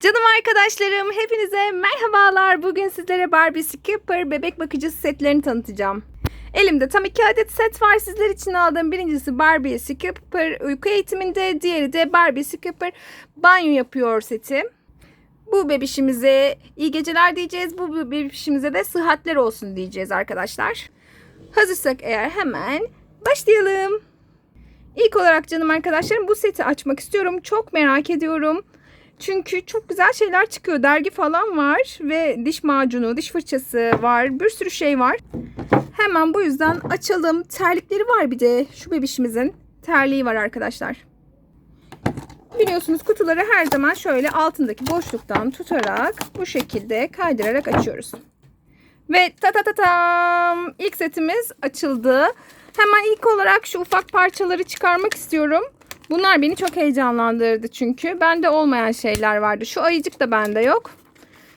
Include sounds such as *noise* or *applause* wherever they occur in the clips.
Canım arkadaşlarım hepinize merhabalar. Bugün sizlere Barbie Skipper bebek bakıcısı setlerini tanıtacağım. Elimde tam iki adet set var sizler için aldığım. Birincisi Barbie Skipper uyku eğitiminde, diğeri de Barbie Skipper banyo yapıyor seti. Bu bebişimize iyi geceler diyeceğiz. Bu bebişimize de sıhhatler olsun diyeceğiz arkadaşlar. Hazırsak eğer hemen başlayalım. İlk olarak canım arkadaşlarım bu seti açmak istiyorum. Çok merak ediyorum. Çünkü çok güzel şeyler çıkıyor. Dergi falan var ve diş macunu, diş fırçası var. Bir sürü şey var. Hemen bu yüzden açalım. Terlikleri var bir de. Şu bebişimizin terliği var arkadaşlar. Biliyorsunuz kutuları her zaman şöyle altındaki boşluktan tutarak bu şekilde kaydırarak açıyoruz. Ve ta ta ta tam ilk setimiz açıldı. Hemen ilk olarak şu ufak parçaları çıkarmak istiyorum. Bunlar beni çok heyecanlandırdı çünkü. Bende olmayan şeyler vardı. Şu ayıcık da bende yok.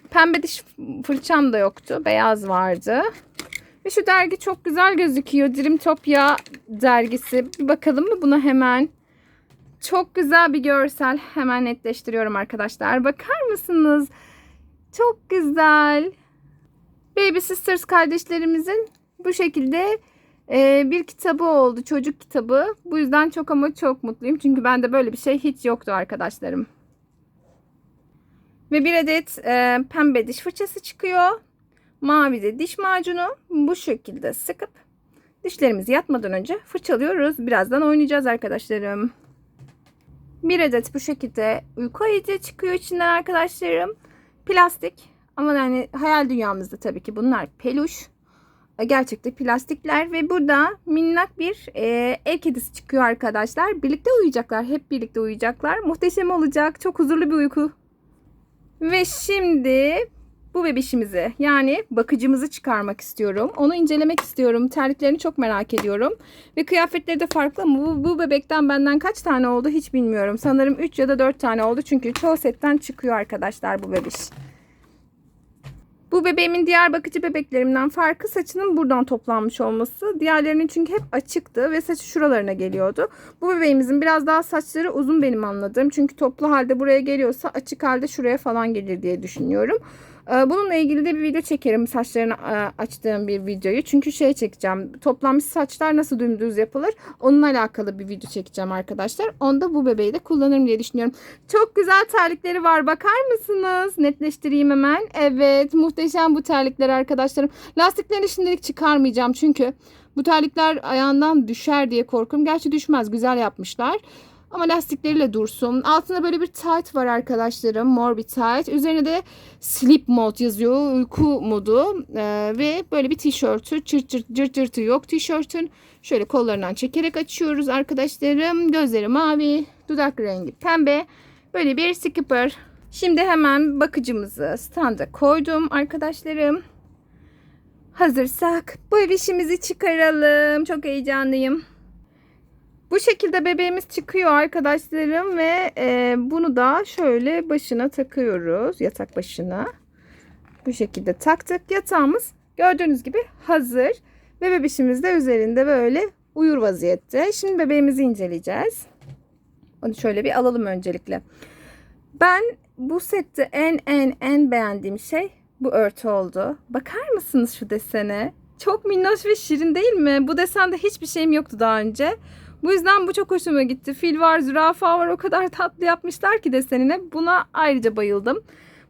Pembe diş fırçam da yoktu. Beyaz vardı. Ve şu dergi çok güzel gözüküyor. Dreamtopia dergisi. Bir bakalım mı buna hemen? Çok güzel bir görsel. Hemen netleştiriyorum arkadaşlar. Bakar mısınız? Çok güzel. Baby Sisters kardeşlerimizin bu şekilde ee, bir kitabı oldu. Çocuk kitabı. Bu yüzden çok ama çok mutluyum. Çünkü bende böyle bir şey hiç yoktu arkadaşlarım. Ve bir adet e, pembe diş fırçası çıkıyor. Mavi de diş macunu. Bu şekilde sıkıp dişlerimizi yatmadan önce fırçalıyoruz. Birazdan oynayacağız arkadaşlarım. Bir adet bu şekilde uyku ayıcı çıkıyor içinden arkadaşlarım. Plastik. Ama yani hayal dünyamızda tabii ki bunlar peluş gerçekte plastikler ve burada minnak bir e, ev kedisi çıkıyor arkadaşlar. Birlikte uyuyacaklar. Hep birlikte uyuyacaklar. Muhteşem olacak. Çok huzurlu bir uyku. Ve şimdi bu bebişimizi yani bakıcımızı çıkarmak istiyorum. Onu incelemek istiyorum. Terliklerini çok merak ediyorum. Ve kıyafetleri de farklı ama bu, bu bebekten benden kaç tane oldu hiç bilmiyorum. Sanırım 3 ya da 4 tane oldu. Çünkü çoğu setten çıkıyor arkadaşlar bu bebiş. Bu bebeğimin diğer bakıcı bebeklerimden farkı saçının buradan toplanmış olması. Diğerlerinin çünkü hep açıktı ve saçı şuralarına geliyordu. Bu bebeğimizin biraz daha saçları uzun benim anladığım. Çünkü toplu halde buraya geliyorsa açık halde şuraya falan gelir diye düşünüyorum. Ee, bununla ilgili de bir video çekerim saçlarını e, açtığım bir videoyu. Çünkü şey çekeceğim. Toplanmış saçlar nasıl dümdüz yapılır? Onunla alakalı bir video çekeceğim arkadaşlar. Onda bu bebeği de kullanırım diye düşünüyorum. Çok güzel terlikleri var. Bakar mısınız? Netleştireyim hemen. Evet muhteşem bu terlikler arkadaşlarım. Lastiklerini şimdilik çıkarmayacağım. Çünkü bu terlikler ayağından düşer diye korkuyorum. Gerçi düşmez. Güzel yapmışlar. Ama lastikleriyle dursun. Altında böyle bir tight var arkadaşlarım. Mor bir tight. Üzerine de sleep mode yazıyor. Uyku modu. Ee, ve böyle bir tişörtü. Çırt çırt cırt cırtı yok tişörtün. Şöyle kollarından çekerek açıyoruz arkadaşlarım. Gözleri mavi. Dudak rengi pembe. Böyle bir skipper. Şimdi hemen bakıcımızı standa koydum arkadaşlarım. Hazırsak bu işimizi çıkaralım. Çok heyecanlıyım. Bu şekilde bebeğimiz çıkıyor arkadaşlarım ve e, bunu da şöyle başına takıyoruz. Yatak başına. Bu şekilde taktık. Yatağımız gördüğünüz gibi hazır. Ve bebişimiz de üzerinde böyle uyur vaziyette. Şimdi bebeğimizi inceleyeceğiz. Onu şöyle bir alalım öncelikle. Ben bu sette en en en beğendiğim şey bu örtü oldu. Bakar mısınız şu desene? Çok minnoş ve şirin değil mi? Bu desende hiçbir şeyim yoktu daha önce. Bu yüzden bu çok hoşuma gitti. Fil var, zürafa var. O kadar tatlı yapmışlar ki desenine. Buna ayrıca bayıldım.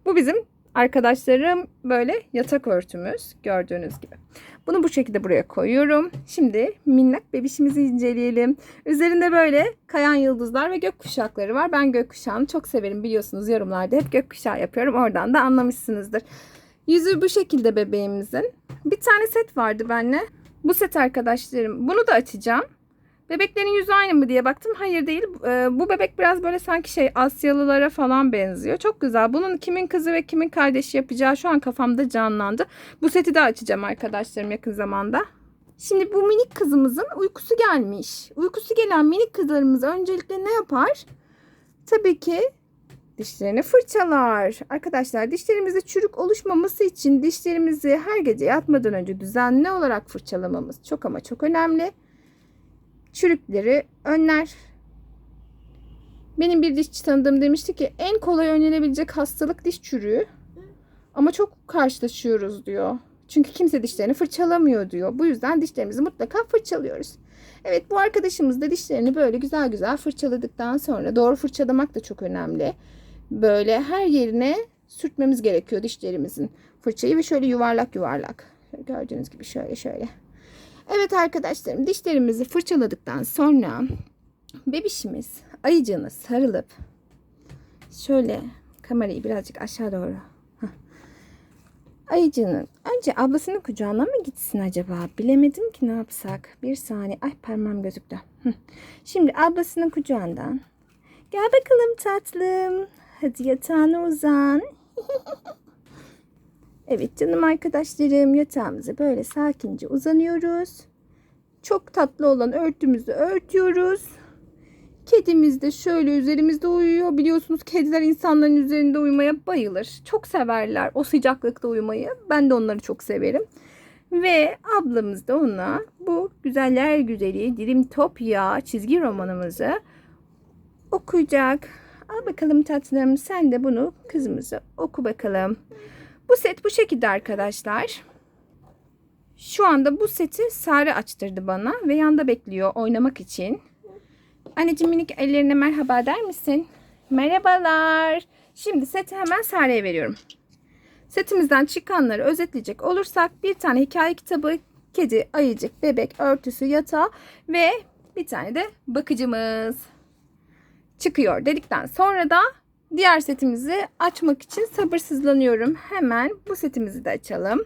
Bu bizim arkadaşlarım böyle yatak örtümüz. Gördüğünüz gibi. Bunu bu şekilde buraya koyuyorum. Şimdi minnak bebişimizi inceleyelim. Üzerinde böyle kayan yıldızlar ve gök kuşakları var. Ben gök kuşağını çok severim biliyorsunuz yorumlarda. Hep gök kuşağı yapıyorum. Oradan da anlamışsınızdır. Yüzü bu şekilde bebeğimizin. Bir tane set vardı benimle. Bu set arkadaşlarım. Bunu da açacağım. Bebeklerin yüzü aynı mı diye baktım. Hayır değil. Ee, bu bebek biraz böyle sanki şey Asyalılara falan benziyor. Çok güzel. Bunun kimin kızı ve kimin kardeşi yapacağı şu an kafamda canlandı. Bu seti de açacağım arkadaşlarım yakın zamanda. Şimdi bu minik kızımızın uykusu gelmiş. Uykusu gelen minik kızlarımız öncelikle ne yapar? Tabii ki dişlerini fırçalar. Arkadaşlar dişlerimizde çürük oluşmaması için dişlerimizi her gece yatmadan önce düzenli olarak fırçalamamız çok ama çok önemli çürükleri önler. Benim bir dişçi tanıdığım demişti ki en kolay önlenebilecek hastalık diş çürüğü. Ama çok karşılaşıyoruz diyor. Çünkü kimse dişlerini fırçalamıyor diyor. Bu yüzden dişlerimizi mutlaka fırçalıyoruz. Evet bu arkadaşımız da dişlerini böyle güzel güzel fırçaladıktan sonra doğru fırçalamak da çok önemli. Böyle her yerine sürtmemiz gerekiyor dişlerimizin fırçayı ve şöyle yuvarlak yuvarlak. Gördüğünüz gibi şöyle şöyle. Evet arkadaşlarım dişlerimizi fırçaladıktan sonra bebişimiz ayıcığına sarılıp şöyle kamerayı birazcık aşağı doğru Hah. ayıcığının önce ablasının kucağına mı gitsin acaba? Bilemedim ki ne yapsak. Bir saniye ay parmağım gözüktü. Şimdi ablasının kucağından gel bakalım tatlım hadi yatağına uzan *laughs* evet canım arkadaşlarım yatağımıza böyle sakince uzanıyoruz çok tatlı olan örtümüzü örtüyoruz. Kedimiz de şöyle üzerimizde uyuyor. Biliyorsunuz kediler insanların üzerinde uyumaya bayılır. Çok severler o sıcaklıkta uyumayı. Ben de onları çok severim. Ve ablamız da ona bu güzeller güzeli Dilim Topya çizgi romanımızı okuyacak. Al bakalım tatlım sen de bunu kızımıza oku bakalım. Bu set bu şekilde arkadaşlar. Şu anda bu seti Sare açtırdı bana ve yanda bekliyor oynamak için. Anneciğim minik ellerine merhaba der misin? Merhabalar. Şimdi seti hemen Sare'ye veriyorum. Setimizden çıkanları özetleyecek olursak bir tane hikaye kitabı, kedi, ayıcık, bebek, örtüsü, yatağı ve bir tane de bakıcımız çıkıyor dedikten sonra da diğer setimizi açmak için sabırsızlanıyorum. Hemen bu setimizi de açalım.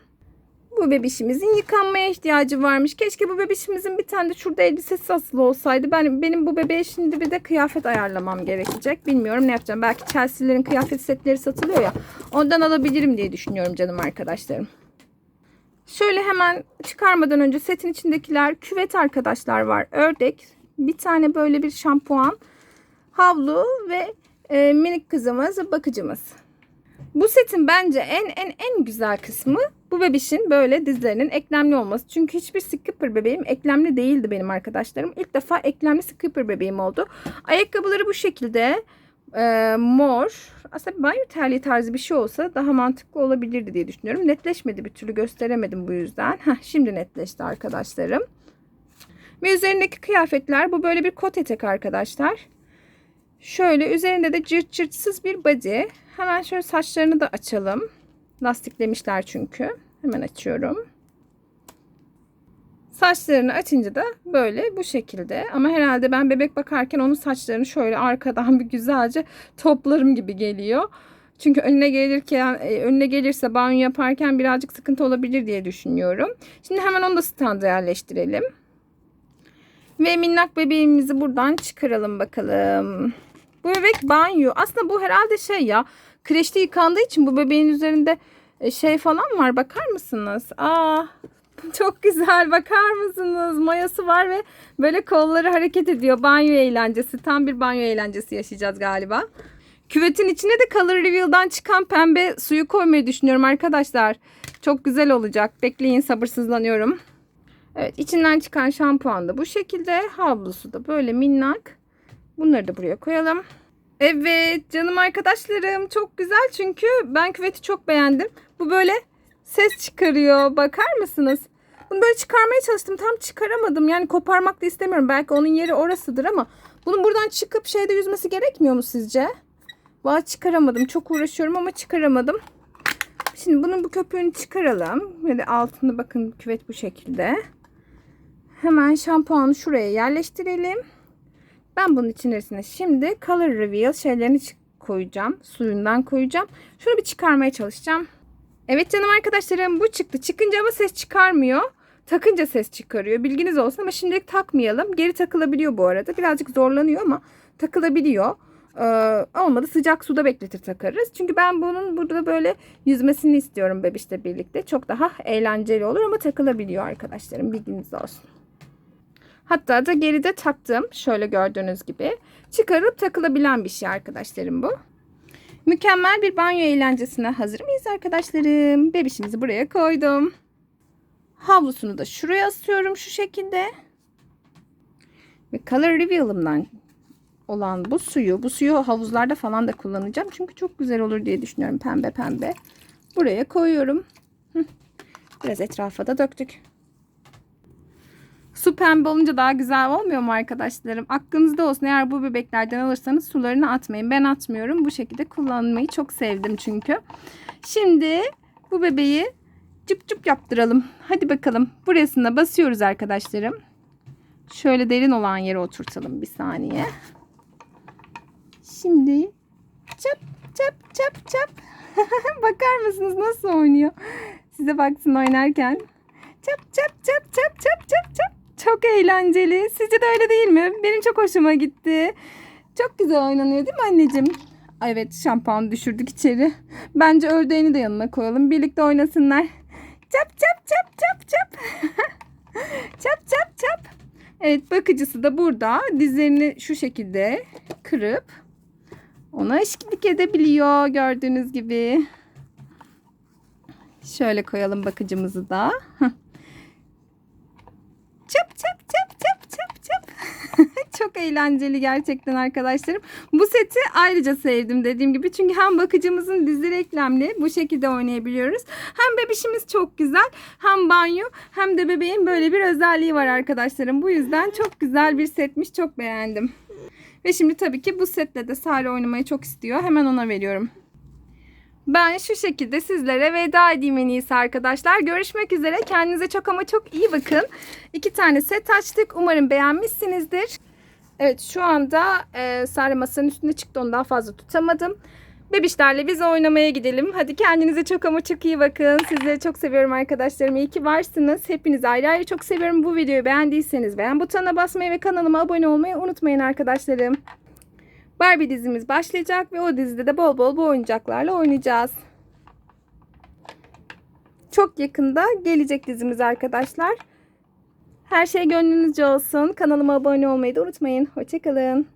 Bu bebişimizin yıkanmaya ihtiyacı varmış. Keşke bu bebişimizin bir tane de şurada elbisesi asılı olsaydı. Ben benim bu bebeğe şimdi bir de kıyafet ayarlamam gerekecek. Bilmiyorum ne yapacağım. Belki Chelsea'lerin kıyafet setleri satılıyor ya. Ondan alabilirim diye düşünüyorum canım arkadaşlarım. Şöyle hemen çıkarmadan önce setin içindekiler küvet arkadaşlar var. Ördek, bir tane böyle bir şampuan, havlu ve e, minik kızımız, bakıcımız. Bu setin bence en en en güzel kısmı bu bebişin böyle dizlerinin eklemli olması. Çünkü hiçbir skipper bebeğim eklemli değildi benim arkadaşlarım. İlk defa eklemli skipper bebeğim oldu. Ayakkabıları bu şekilde e, mor. Aslında banyo terliği tarzı bir şey olsa daha mantıklı olabilirdi diye düşünüyorum. Netleşmedi bir türlü gösteremedim bu yüzden. Heh, şimdi netleşti arkadaşlarım. Ve üzerindeki kıyafetler bu böyle bir kot etek arkadaşlar. Şöyle üzerinde de cırt cırtsız bir body. Hemen şöyle saçlarını da açalım. Lastiklemişler çünkü. Hemen açıyorum. Saçlarını açınca da böyle bu şekilde. Ama herhalde ben bebek bakarken onun saçlarını şöyle arkadan bir güzelce toplarım gibi geliyor. Çünkü önüne gelirken e, önüne gelirse banyo yaparken birazcık sıkıntı olabilir diye düşünüyorum. Şimdi hemen onu da standa yerleştirelim. Ve minnak bebeğimizi buradan çıkaralım bakalım. Bu bebek banyo. Aslında bu herhalde şey ya. Kreşte yıkandığı için bu bebeğin üzerinde e, şey falan var. Bakar mısınız? Aa, *laughs* çok güzel. Bakar mısınız? Mayası var ve böyle kolları hareket ediyor. Banyo eğlencesi. Tam bir banyo eğlencesi yaşayacağız galiba. Küvetin içine de Color Reveal'dan çıkan pembe suyu koymayı düşünüyorum arkadaşlar. Çok güzel olacak. Bekleyin sabırsızlanıyorum. Evet içinden çıkan şampuan da bu şekilde. Havlusu da böyle minnak. Bunları da buraya koyalım. Evet canım arkadaşlarım çok güzel çünkü ben küveti çok beğendim. Bu böyle ses çıkarıyor. Bakar mısınız? Bunu böyle çıkarmaya çalıştım. Tam çıkaramadım. Yani koparmak da istemiyorum. Belki onun yeri orasıdır ama bunun buradan çıkıp şeyde yüzmesi gerekmiyor mu sizce? Valla çıkaramadım. Çok uğraşıyorum ama çıkaramadım. Şimdi bunun bu köpüğünü çıkaralım. Ve altında bakın küvet bu şekilde. Hemen şampuanı şuraya yerleştirelim. Ben bunun içerisine şimdi Color Reveal şeylerini koyacağım. Suyundan koyacağım. Şunu bir çıkarmaya çalışacağım. Evet canım arkadaşlarım bu çıktı. Çıkınca ama ses çıkarmıyor. Takınca ses çıkarıyor. Bilginiz olsun ama şimdilik takmayalım. Geri takılabiliyor bu arada. Birazcık zorlanıyor ama takılabiliyor. Ee, olmadı sıcak suda bekletir takarız. Çünkü ben bunun burada böyle yüzmesini istiyorum bebişle birlikte. Çok daha eğlenceli olur ama takılabiliyor arkadaşlarım. Bilginiz olsun. Hatta da geride taktım. Şöyle gördüğünüz gibi. Çıkarıp takılabilen bir şey arkadaşlarım bu. Mükemmel bir banyo eğlencesine hazır mıyız arkadaşlarım? Bebişimizi buraya koydum. Havlusunu da şuraya asıyorum şu şekilde. Ve Color Reveal'ımdan olan bu suyu, bu suyu havuzlarda falan da kullanacağım. Çünkü çok güzel olur diye düşünüyorum pembe pembe. Buraya koyuyorum. Biraz etrafa da döktük. Su pembe olunca daha güzel olmuyor mu arkadaşlarım? Aklınızda olsun eğer bu bebeklerden alırsanız sularını atmayın. Ben atmıyorum. Bu şekilde kullanmayı çok sevdim çünkü. Şimdi bu bebeği cıp cıp yaptıralım. Hadi bakalım. Burasına basıyoruz arkadaşlarım. Şöyle derin olan yere oturtalım bir saniye. Şimdi çap çap çap çap. *laughs* Bakar mısınız nasıl oynuyor? Size baksın oynarken. Çap çap çap çap çap çap çap. Çok eğlenceli. Sizce de öyle değil mi? Benim çok hoşuma gitti. Çok güzel oynanıyor değil mi anneciğim? Evet şampuan düşürdük içeri. Bence ördeğini de yanına koyalım. Birlikte oynasınlar. Çap çap çap çap çap. *laughs* çap çap çap. Evet bakıcısı da burada. Dizlerini şu şekilde kırıp ona eşlik edebiliyor gördüğünüz gibi. Şöyle koyalım bakıcımızı da. Heh. Çap çap çap çap çap çap. Çok eğlenceli gerçekten arkadaşlarım. Bu seti ayrıca sevdim dediğim gibi. Çünkü hem bakıcımızın dizleri eklemli bu şekilde oynayabiliyoruz. Hem bebişimiz çok güzel. Hem banyo hem de bebeğin böyle bir özelliği var arkadaşlarım. Bu yüzden çok güzel bir setmiş. Çok beğendim. Ve şimdi tabii ki bu setle de Sare oynamayı çok istiyor. Hemen ona veriyorum. Ben şu şekilde sizlere veda edeyim en iyisi arkadaşlar. Görüşmek üzere. Kendinize çok ama çok iyi bakın. İki tane set açtık. Umarım beğenmişsinizdir. Evet şu anda e, Sare masanın üstünde çıktı. Onu daha fazla tutamadım. Bebişlerle biz oynamaya gidelim. Hadi kendinize çok ama çok iyi bakın. Sizleri çok seviyorum arkadaşlarım. İyi ki varsınız. Hepinizi ayrı ayrı çok seviyorum. Bu videoyu beğendiyseniz beğen butonuna basmayı ve kanalıma abone olmayı unutmayın arkadaşlarım. Barbie dizimiz başlayacak ve o dizide de bol bol bu oyuncaklarla oynayacağız. Çok yakında gelecek dizimiz arkadaşlar. Her şey gönlünüzce olsun. Kanalıma abone olmayı da unutmayın. Hoşçakalın.